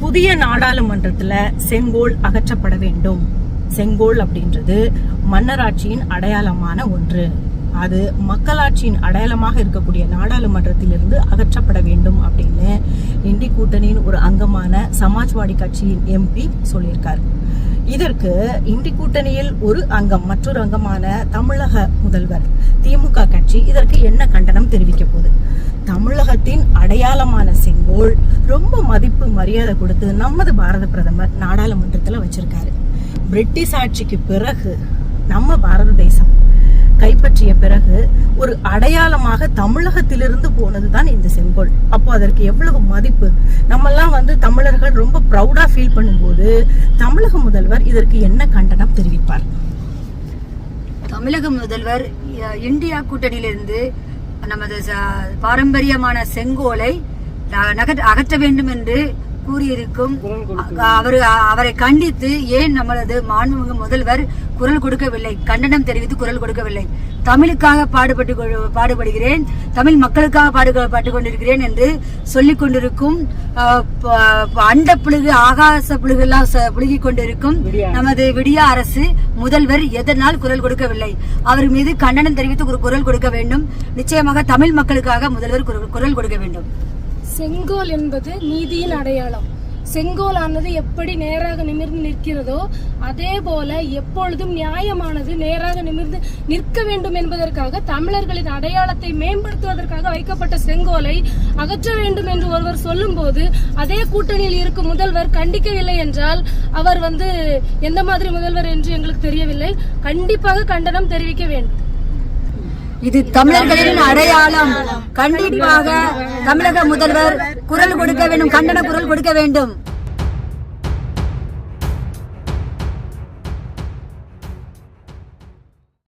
புதிய நாடாளுமன்றத்துல செங்கோல் அகற்றப்பட வேண்டும். செங்கோல் அப்படின்றது மன்னராட்சியின் அடையாளமான ஒன்று. அது மக்களாட்சியின் அடையாளமாக இருக்கக்கூடிய நாடாளுமன்றத்திலிருந்து அகற்றப்பட வேண்டும் அப்படின்னு இண்டி கூட்டணியின் ஒரு அங்கமான சமாஜ்வாடி கட்சியின் எம்பி சொல்லியிருக்காரு. இதற்கு இந்தி கூட்டணியில் ஒரு அங்கம் மற்றொரு அங்கமான தமிழக முதல்வர் திமுக கட்சி இதற்கு என்ன கண்டனம் தெரிவிக்க போகுது? தமிழகத்தின் அடையாளமான செங்கோல் ரொம்ப மதிப்பு மரியாதை கொடுத்து நமது பாரத பிரதமர் நாடாளுமன்றத்தில் வச்சிருக்காரு. பிரிட்டிஷ் ஆட்சிக்கு பிறகு நம்ம பாரத தேசம் கைப்பற்றிய பிறகு ஒரு அடையாளமாக தமிழகத்திலிருந்து போனதுதான் இந்த செங்கோல். அப்போ அதற்கு எவ்வளவு மதிப்பு? நம்மெல்லாம் வந்து தமிழர்கள் ரொம்ப ப்ரௌடா ஃபீல் பண்ணும்போது தமிழக முதல்வர் இதற்கு என்ன கண்டனம் தெரிவிப்பார்? தமிழக முதல்வர் இந்தியா கூட்டணியிலிருந்து நமது பாரம்பரியமான செங்கோலை அஹ், நகற்ற- அகற்ற வேண்டும் என்று கூறியிருக்கும். அவர் அவரை கண்டித்து ஏன் நம்மளது மாண்புமிகு முதல்வர் குரல் கொடுக்கவில்லை? கண்டனம் தெரிவித்து குரல் கொடுக்கவில்லை. தமிழுக்காக பாடுபட்டு பாடுபடுகிறேன். தமிழ் மக்களுக்காக பாடுபட்டு கொண்டிருக்கிறேன் என்று சொல்லிக் கொண்டிருக்கும் அண்ட புழுகு ஆகாச புழுகெல்லாம் புழுகிக் கொண்டிருக்கும் நமது விடியா அரசு முதல்வர் எதனால் குரல் கொடுக்கவில்லை? அவர் மீது கண்டனம் தெரிவித்து குரல் கொடுக்க வேண்டும். நிச்சயமாக தமிழ் மக்களுக்காக முதல்வர் குரல் கொடுக்க வேண்டும். செங்கோல் என்பது நீதியின் அடையாளம். செங்கோலானது எப்படி நேராக நிமிர்ந்து நிற்கிறதோ அதே போல எப்பொழுதும் நியாயமானது நேராக நிமிர்ந்து நிற்க வேண்டும் என்பதற்காக தமிழர்களின் அடையாளத்தை மேம்படுத்துவதற்காக வைக்கப்பட்ட செங்கோலை அகற்ற வேண்டும் என்று ஒருவர் சொல்லும்போது அதே கூட்டணியில் இருக்கும் முதல்வர் கண்டிக்கவில்லை என்றால் அவர் வந்து எந்த மாதிரி முதல்வர் என்று எங்களுக்கு தெரியவில்லை. கண்டிப்பாக கண்டனம் தெரிவிக்க வேண்டும். இது தமிழர்களின் அடையாளம். கண்டிப்பாக தமிழக முதல்வர் குரல் கொடுக்க வேண்டும் கண்டன குரல் கொடுக்க வேண்டும்.